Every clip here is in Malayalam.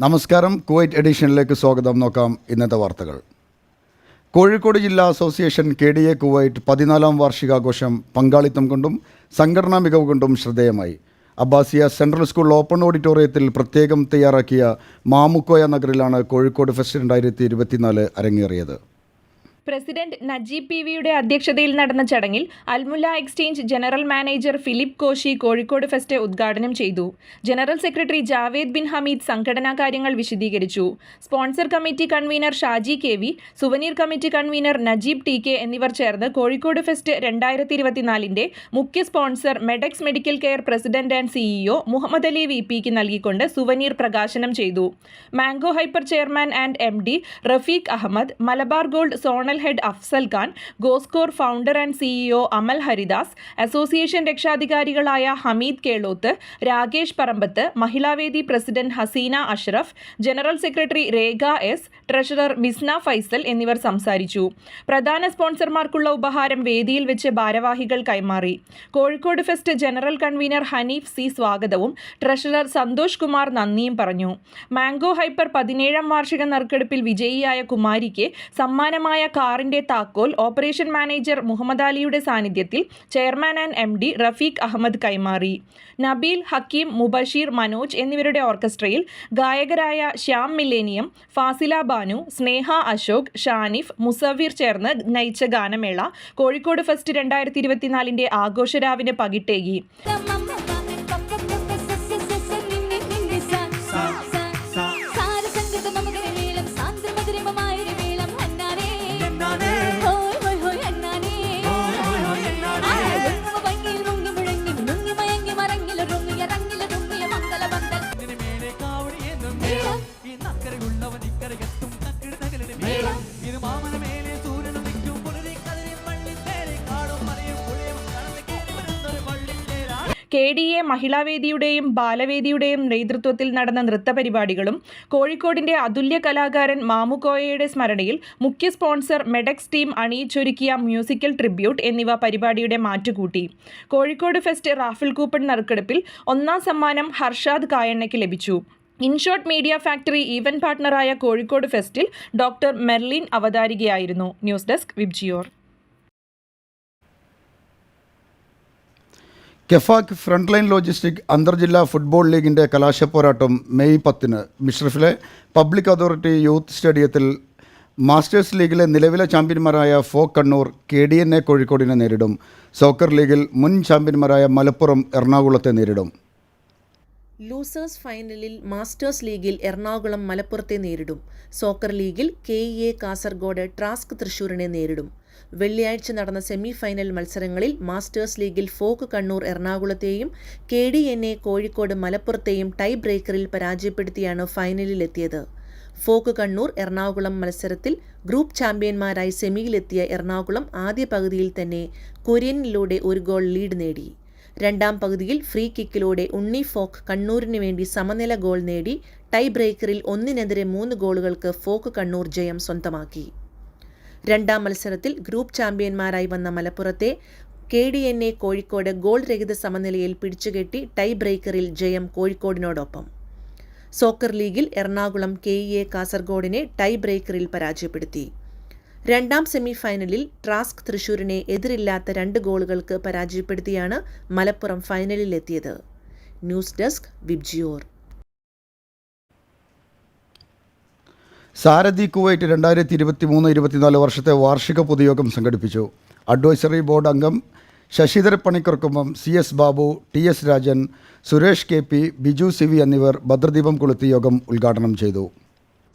നമസ്കാരം. കുവൈറ്റ് എഡിഷനിലേക്ക് സ്വാഗതം. നോക്കാം ഇന്നത്തെ വാർത്തകൾ. കോഴിക്കോട് ജില്ലാ association K D A Kuwait പതിനാലാം വാർഷികാഘോഷം പങ്കാളിത്തം കൊണ്ടും സംഘടനാ മികവ് കൊണ്ടും ശ്രദ്ധേയമായി. അബ്ബാസിയ സെൻട്രൽ സ്കൂൾ ഓപ്പൺ ഓഡിറ്റോറിയത്തിൽ പ്രത്യേകം തയ്യാറാക്കിയ മാമുക്കോയ നഗറിലാണ് കോഴിക്കോട് ഫെസ്റ്റ് രണ്ടായിരത്തി ഇരുപത്തിനാല് അരങ്ങേറിയത്. പ്രസിഡന്റ് നജീബ് പി വിയുടെ അധ്യക്ഷതയിൽ നടന്ന ചടങ്ങിൽ Almulla exchange general manager Philip Koshy Kozhikode fest ഉദ്ഘാടനം ചെയ്തു. General secretary Javed bin Hameed സംഘടനാ കാര്യങ്ങൾ വിശദീകരിച്ചു. Sponsor committee convener Shaji K V souvenir committee convener Najeeb T K എന്നിവർ ചേർന്ന് കോഴിക്കോട് ഫെസ്റ്റ് രണ്ടായിരത്തി ഇരുപത്തിനാലിന്റെ മുഖ്യ sponsor Medex medical care president and CEO Muhammad Ali V പിക്ക് നൽകിക്കൊണ്ട് സുവനീർ പ്രകാശനം ചെയ്തു. Mango Hyper chairman and M D Rafeeq Ahmed Malabar Gold zonal head Afsal Khan GoScore founder and CEO Amal Haridas association രക്ഷാധികാരികളായ Hameed Keloth Rakesh Parambath മഹിളാവേദി president Haseena Ashraf general secretary Rekha S treasurer Misna Faisal എന്നിവർ സംസാരിച്ചു. പ്രധാന സ്പോൺസർമാർക്കുള്ള ഉപഹാരം വേദിയിൽ വെച്ച് ഭാരവാഹികൾ കൈമാറി. Kozhikode fest general convener Hanif C സ്വാഗതവും ട്രഷറർ സന്തോഷ് കുമാർ നന്ദിയും പറഞ്ഞു. മാംഗോ ഹൈപ്പർ പതിനേഴാം വാർഷിക നറുക്കെടുപ്പിൽ വിജയിയായ കുമാരിക്ക് സമ്മാനമായ കാറിന്റെ താക്കോൽ ഓപ്പറേഷൻ മാനേജർ മുഹമ്മദ് അലിയുടെ സാന്നിധ്യത്തിൽ chairman and M D Rafeeq Ahmed കൈമാറി. നബീൽ ഹക്കീം മുബഷീർ മനോജ് എന്നിവരുടെ ഓർക്കസ്ട്രയിൽ ഗായകരായ ശ്യാം മില്ലേനിയം ഫാസില ബാനു സ്നേഹ അശോക് ഷാനിഫ് മുസവീർ ചേർന്ന് നയിച്ച ഗാനമേള കോഴിക്കോട് ഫെസ്റ്റ് രണ്ടായിരത്തി ഇരുപത്തിനാലിന്റെ ആഘോഷരാവിന് പകിട്ടേകി. കെ ഡി എ മഹിളാവേദിയുടെയും ബാലവേദിയുടെയും നേതൃത്വത്തിൽ നടന്ന നൃത്ത പരിപാടികളും കോഴിക്കോടിന്റെ അതുല്യ കലാകാരൻ മാമുക്കോയയുടെ സ്മരണയിൽ മുഖ്യ സ്പോൺസർ മെഡക്സ് ടീം അണിയിച്ചൊരുക്കിയ മ്യൂസിക്കൽ ട്രിബ്യൂട്ട് എന്നിവ പരിപാടിയുടെ മാറ്റുകൂട്ടി. കോഴിക്കോട് ഫെസ്റ്റ് റാഫിൽ കൂപ്പൺ നറുക്കെടുപ്പിൽ ഒന്നാം സമ്മാനം ഹർഷാദ് കായണ്ണയ്ക്ക് ലഭിച്ചു. ഇൻഷോട്ട് മീഡിയ ഫാക്ടറി ഈവന്റ് പാർട്ട്ണറായ കോഴിക്കോട് ഫെസ്റ്റിൽ doctor Merlin അവതാരികയായിരുന്നു. News desk Vibgyor. KEFAK front line logistic അന്തർജില്ലാ football ലീഗിന്റെ കലാശപ്പോരാട്ടം മെയ് പത്തിന്. മിഷ്രഫിലെ പബ്ലിക് അതോറിറ്റി യൂത്ത് സ്റ്റേഡിയത്തിൽ മാസ്റ്റേഴ്സ് ലീഗിലെ നിലവിലെ ചാമ്പ്യന്മാരായ ഫോ Kannur K D N A കോഴിക്കോടിനെ നേരിടും. സോക്കർ ലീഗിൽ മുൻ ചാമ്പ്യന്മാരായ മലപ്പുറം എറണാകുളത്തെ നേരിടും. ലൂസേഴ്സ് ഫൈനലിൽ മാസ്റ്റേഴ്സ് ലീഗിൽ എറണാകുളം മലപ്പുറത്തെ നേരിടും. സോക്കർ ലീഗിൽ K E A Kasaragod TRASK തൃശൂരിനെ നേരിടും. വെള്ളിയാഴ്ച നടന്ന സെമി ഫൈനൽ മത്സരങ്ങളിൽ മാസ്റ്റേഴ്സ് ലീഗിൽ folk Kannur എറണാകുളത്തെയും K D N A Kozhikode മലപ്പുറത്തെയും tie ബ്രേക്കറിൽ പരാജയപ്പെടുത്തിയാണ് ഫൈനലിലെത്തിയത്. ഫോക്ക് കണ്ണൂർ എറണാകുളം മത്സരത്തിൽ ഗ്രൂപ്പ് ചാമ്പ്യന്മാരായി സെമിയിലെത്തിയ എറണാകുളം ആദ്യ പകുതിയിൽ തന്നെ കൊറിയനിലൂടെ ഒരു ഗോൾ ലീഡ് നേടി. രണ്ടാം പകുതിയിൽ ഫ്രീ കിക്കിലൂടെ ഉണ്ണി ഫോക്ക് കണ്ണൂരിന് വേണ്ടി സമനില ഗോൾ നേടി ടൈ ബ്രേക്കറിൽ ഒന്നിനെതിരെ മൂന്ന് ഗോളുകൾക്ക് ഫോക്ക് കണ്ണൂർ ജയം സ്വന്തമാക്കി. രണ്ടാം മത്സരത്തിൽ ഗ്രൂപ്പ് ചാമ്പ്യന്മാരായി വന്ന മലപ്പുറത്തെ K D N A Kozhikode goal രഹിത സമനിലയിൽ പിടിച്ചുകെട്ടി ടൈ ബ്രേക്കറിൽ ജയം കോഴിക്കോടിനോടൊപ്പം. സോക്കർ ലീഗിൽ എറണാകുളം കെ ഇ എ കാസർഗോഡിനെ ടൈ ബ്രേക്കറിൽ പരാജയപ്പെടുത്തി. രണ്ടാം സെമിഫൈനലിൽ ട്രാസ്ക് തൃശൂരിനെ എതിരില്ലാത്ത രണ്ട് ഗോളുകൾക്ക് പരാജയപ്പെടുത്തിയാണ് Malappuram ഫൈനലിലെത്തിയത്. News desk Vibgyor. Sarathy Kuwait രണ്ടായിരത്തി ഇരുപത്തി മൂന്ന് ഇരുപത്തിനാല് വർഷത്തെ വാർഷിക പൊതുയോഗം സംഘടിപ്പിച്ചു. അഡ്വൈസറി ബോർഡ് അംഗം ശശിധര പണിക്കർക്കൊപ്പം C S Babu T S Rajan Suresh K P Biju C V എന്നിവർ ഭദ്രദീപം കൊളുത്തി യോഗം ഉദ്ഘാടനം ചെയ്തു.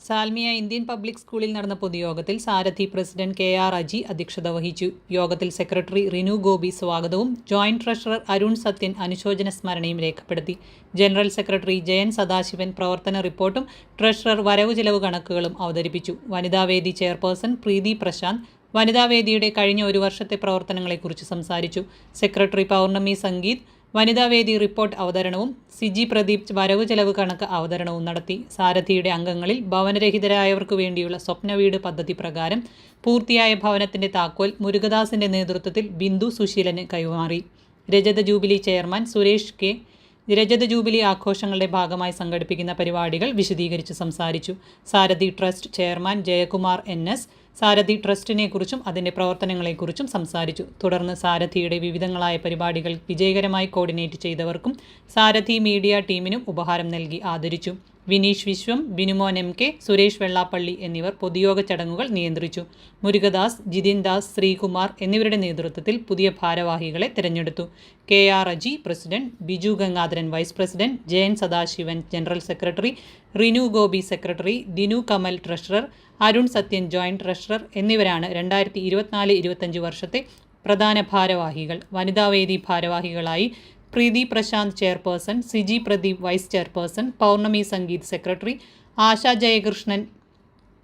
സാൽമിയ ഇന്ത്യൻ പബ്ലിക് സ്കൂളിൽ നടന്ന പൊതുയോഗത്തിൽ Sarathy president K R Aji അധ്യക്ഷത വഹിച്ചു. യോഗത്തിൽ സെക്രട്ടറി റിനു ഗോപി സ്വാഗതവും ജോയിന്റ് ട്രഷറർ അരുൺ സത്യൻ അനുശോചന സ്മരണയും രേഖപ്പെടുത്തി. ജനറൽ സെക്രട്ടറി ജയൻ സദാശിവൻ പ്രവർത്തന റിപ്പോർട്ടും ട്രഷറർ വരവ് ചെലവ് കണക്കുകളും അവതരിപ്പിച്ചു. വനിതാവേദി ചെയർപേഴ്സൺ പ്രീതി പ്രശാന്ത് വനിതാവേദിയുടെ കഴിഞ്ഞ ഒരു വർഷത്തെ പ്രവർത്തനങ്ങളെക്കുറിച്ച് സംസാരിച്ചു. സെക്രട്ടറി പൗർണമി സംഗീത് വനിതാവേദി റിപ്പോർട്ട് അവതരണവും സിജി പ്രദീപ് വരവ് ചെലവ് കണക്ക് അവതരണവും നടത്തി. സാരഥിയുടെ അംഗങ്ങളിൽ ഭവനരഹിതരായവർക്കു വേണ്ടിയുള്ള സ്വപ്നവീട് പദ്ധതി പ്രകാരം പൂർത്തിയായ ഭവനത്തിന്റെ താക്കോൽ മുരുകദാസിന്റെ നേതൃത്വത്തിൽ ബിന്ദു സുശീലന് കൈമാറി. രജത ജൂബിലി ചെയർമാൻ സുരേഷ് കെ. രജത ജൂബിലി ആഘോഷങ്ങളുടെ ഭാഗമായി സംഘടിപ്പിക്കുന്ന പരിപാടികൾ വിശദീകരിച്ച് സംസാരിച്ചു. Sarathy trust chairman Jayakumar N S. Sarathy ട്രസ്റ്റിനെക്കുറിച്ചും അതിന്റെ പ്രവർത്തനങ്ങളെക്കുറിച്ചും സംസാരിച്ചു. തുടർന്ന് സാരഥിയുടെ വിവിധങ്ങളായ പരിപാടികൾ വിജയകരമായി കോർഡിനേറ്റ് ചെയ്തവർക്കും സാരഥി മീഡിയ ടീമിനും ഉപഹാരം നൽകി ആദരിച്ചു. വിനീഷ് വിശ്വം ബിനുമോൻ എം കെ സുരേഷ് വെള്ളാപ്പള്ളി എന്നിവർ പൊതുയോഗ ചടങ്ങുകൾ നിയന്ത്രിച്ചു. മുരുകദാസ് ജിതിൻ ദാസ് ശ്രീകുമാർ എന്നിവരുടെ നേതൃത്വത്തിൽ പുതിയ ഭാരവാഹികളെ തിരഞ്ഞെടുത്തു. K R Aji president Biju Gangadharan vice president Jayan Sadasivan general secretary Rinu Gopi secretary Dinu Kamal treasurer Arun Sathyan joint treasurer എന്നിവരാണ് രണ്ടായിരത്തി ഇരുപത്തിനാല് ഇരുപത്തഞ്ച് വർഷത്തെ പ്രധാന ഭാരവാഹികൾ. വനിതാവേദി ഭാരവാഹികളായി Preethi Prashanth chairperson Siji Pradeep vice chairperson Pournami Sangeeth secretary Asha Jayakrishnan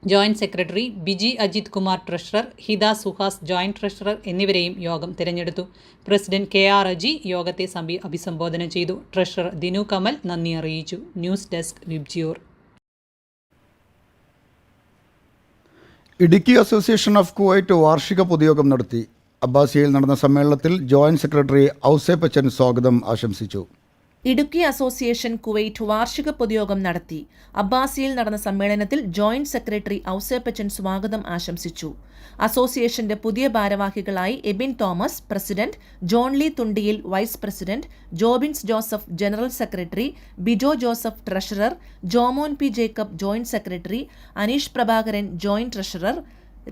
joint secretary Biji Ajith Kumar treasurer Hitha Suhas joint treasurer എന്നിവരെയും യോഗം തിരഞ്ഞെടുത്തു. പ്രസിഡന്റ് കെ ആർ അജി യോഗത്തെ സംബി അഭിസംബോധന ചെയ്തു. ട്രഷറർ ദിനു കമൽ നന്ദി അറിയിച്ചു. News desk Vibgyor Idukki association of Kuwait വാർഷിക പൊതുയോഗം നടത്തി. അബ്ബാസിയയിൽ നടന്ന സമ്മേളനത്തിൽ ജോയിന്റ് സെക്രട്ടറി ഔസേപ്പച്ചൻ സ്വാഗതം ആശംസിച്ചു. ഇടുക്കി അസോസിയേഷൻ കുവൈറ്റ് വാർഷിക പൊതുയോഗം നടത്തി. അബ്ബാസിയിൽ നടന്ന സമ്മേളനത്തിൽ ജോയിന്റ് സെക്രട്ടറി ഔസേപ്പച്ചൻ സ്വാഗതം ആശംസിച്ചു. അസോസിയേഷന്റെ പുതിയ ഭാരവാഹികളായി Abin Thomas president Johnly Thundiyil vice president Jobins Joseph general secretary Bijo Joseph treasurer Jomon P Jacob joint secretary Aneesh Prabhakaran joint treasurer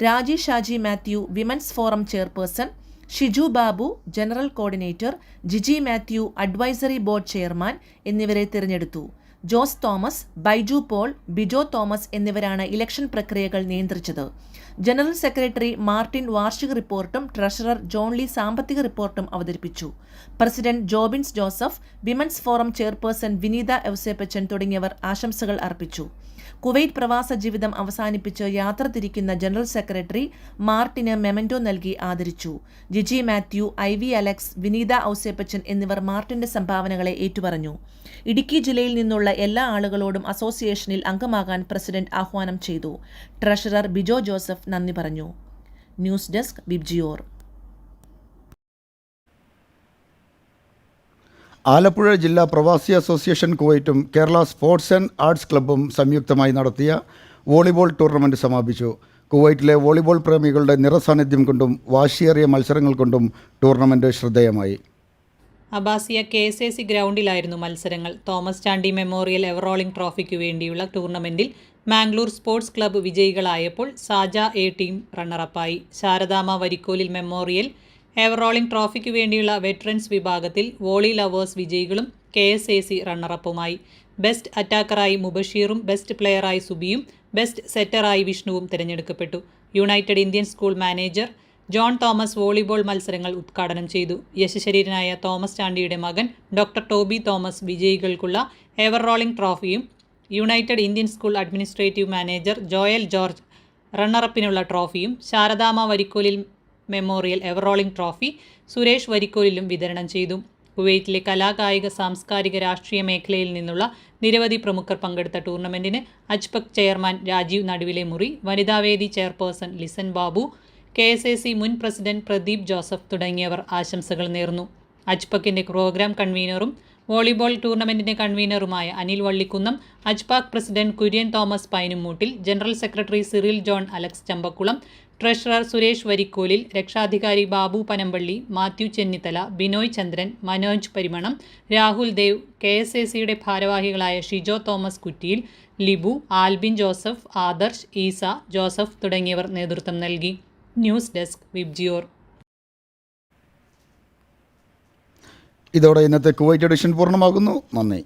Raji Shaji Mathew women's forum chairperson Shiju Babu general coordinator Jiji Mathew advisory board chairman എന്നിവരെ തിരഞ്ഞെടുത്തു. Jose Thomas Baiju Paul Bijo Thomas എന്നിവരാണ് ഇലക്ഷൻ പ്രക്രിയകൾ നിയന്ത്രിച്ചത്. ജനറൽ സെക്രട്ടറി മാർട്ടിൻ വാർഷിക റിപ്പോർട്ടും ട്രഷറർ ജോൺലി സാമ്പത്തിക റിപ്പോർട്ടും അവതരിപ്പിച്ചു. President Jobins Joseph women's forum chairperson Vineetha എവസേപ്പച്ചൻ തുടങ്ങിയവർ ആശംസകൾ അർപ്പിച്ചു. കുവൈറ്റ് പ്രവാസ ജീവിതം അവസാനിപ്പിച്ച് യാത്ര തിരിക്കുന്ന ജനറൽ സെക്രട്ടറി മാർട്ടിന് മെമന്റോ നൽകി ആദരിച്ചു. Jiji Mathew I V Alex Vineetha Ouseppachan എന്നിവർ മാർട്ടിന്റെ സംഭാവനകളെ ഏറ്റുപറഞ്ഞു. ഇടുക്കി ജില്ലയിൽ നിന്നുള്ള എല്ലാ ആളുകളോടും അസോസിയേഷനിൽ അംഗമാകാൻ പ്രസിഡന്റ് ആഹ്വാനം ചെയ്തു. ട്രഷറർ ബിജോ ജോസഫ് നന്ദി പറഞ്ഞു. News desk ബിബ്ജിയോർ. ആലപ്പുഴ ജില്ലാ പ്രവാസി അസോസിയേഷൻ കുവൈറ്റും കേരള സ്പോർട്സ് ആൻഡ് ആർട്സ് ക്ലബ്ബും സംയുക്തമായി നടത്തിയ വോളിബോൾ ടൂർണമെന്റ് സമാപിച്ചു. കുവൈറ്റിലെ വോളിബോൾ പ്രേമികളുടെ നിറസാന്നിധ്യം കൊണ്ടും വാശിയേറിയ മത്സരങ്ങൾ കൊണ്ടും ടൂർണമെന്റ് ശ്രദ്ധേയമായി. Abbasiya K S A C ഗ്രൗണ്ടിലായിരുന്നു മത്സരങ്ങൾ. Thomas Chandy memorial ever rolling ട്രോഫിക്ക് വേണ്ടിയുള്ള ടൂർണമെന്റിൽ മാംഗ്ലൂർ സ്പോർട്സ് ക്ലബ്ബ് വിജയികളായപ്പോൾ Saja A team റണ്ണറപ്പായി. Sharadama Varikkolil memorial ever rolling ട്രോഫിക്ക് വേണ്ടിയുള്ള വെറ്ററൻസ് വിഭാഗത്തിൽ വോളി ലവേഴ്സ് വിജയികളും കെ എസ് എ സി റണ്ണറപ്പുമായി. ബെസ്റ്റ് അറ്റാക്കറായി മുബഷീറും ബെസ്റ്റ് പ്ലെയറായി സുബിയും ബെസ്റ്റ് സെറ്ററായി വിഷ്ണുവും തിരഞ്ഞെടുക്കപ്പെട്ടു. United Indian school manager John Thomas volleyball മത്സരങ്ങൾ ഉദ്ഘാടനം ചെയ്തു. യശശരീരനായ തോമസ് ചാണ്ടിയുടെ മകൻ ഡോക്ടർ ടോബി തോമസ് വിജയികൾക്കുള്ള ever rolling ട്രോഫിയും United Indian School administrative manager Joel George റണ്ണറപ്പിനുള്ള ട്രോഫിയും Sharadama Varikkolil memorial ever rolling trophy Suresh വരിക്കോലിലും വിതരണം ചെയ്തു. കുവൈറ്റിലെ കലാകായിക സാംസ്കാരിക രാഷ്ട്രീയ മേഖലയിൽ നിന്നുള്ള നിരവധി പ്രമുഖർ പങ്കെടുത്ത ടൂർണമെന്റിന് അജ്പക് ചെയർമാൻ രാജീവ് നടുവിലെ മുറി വനിതാവേദി chairperson Lison Babu K S A C മുൻ പ്രസിഡന്റ് പ്രദീപ് ജോസഫ് തുടങ്ങിയവർ ആശംസകൾ നേർന്നു. അജ്പക്കിന്റെ പ്രോഗ്രാം കൺവീനറും വോളിബോൾ ടൂർണമെന്റിന്റെ കൺവീനറുമായ Anil Vallikunnam AJPAK president Kurian Thomas Painumoottil general secretary Cyril John Alex Champakulam treasurer Suresh Varikkolil രക്ഷാധികാരി Babu Panampilly Mathew Chennithala Binoy Chandran Manoj Parimanam Rahul Dev K S A സിയുടെ ഭാരവാഹികളായ Shijo Thomas Kuttiyil Libu Albin Joseph Adarsh Isa Joseph തുടങ്ങിയവർ നേതൃത്വം നൽകി. News desk Vibgyor. ഇതോടെ ഇന്നത്തെ കുവൈറ്റ് എഡിഷൻ പൂർണമാകുന്നു. നന്ദി.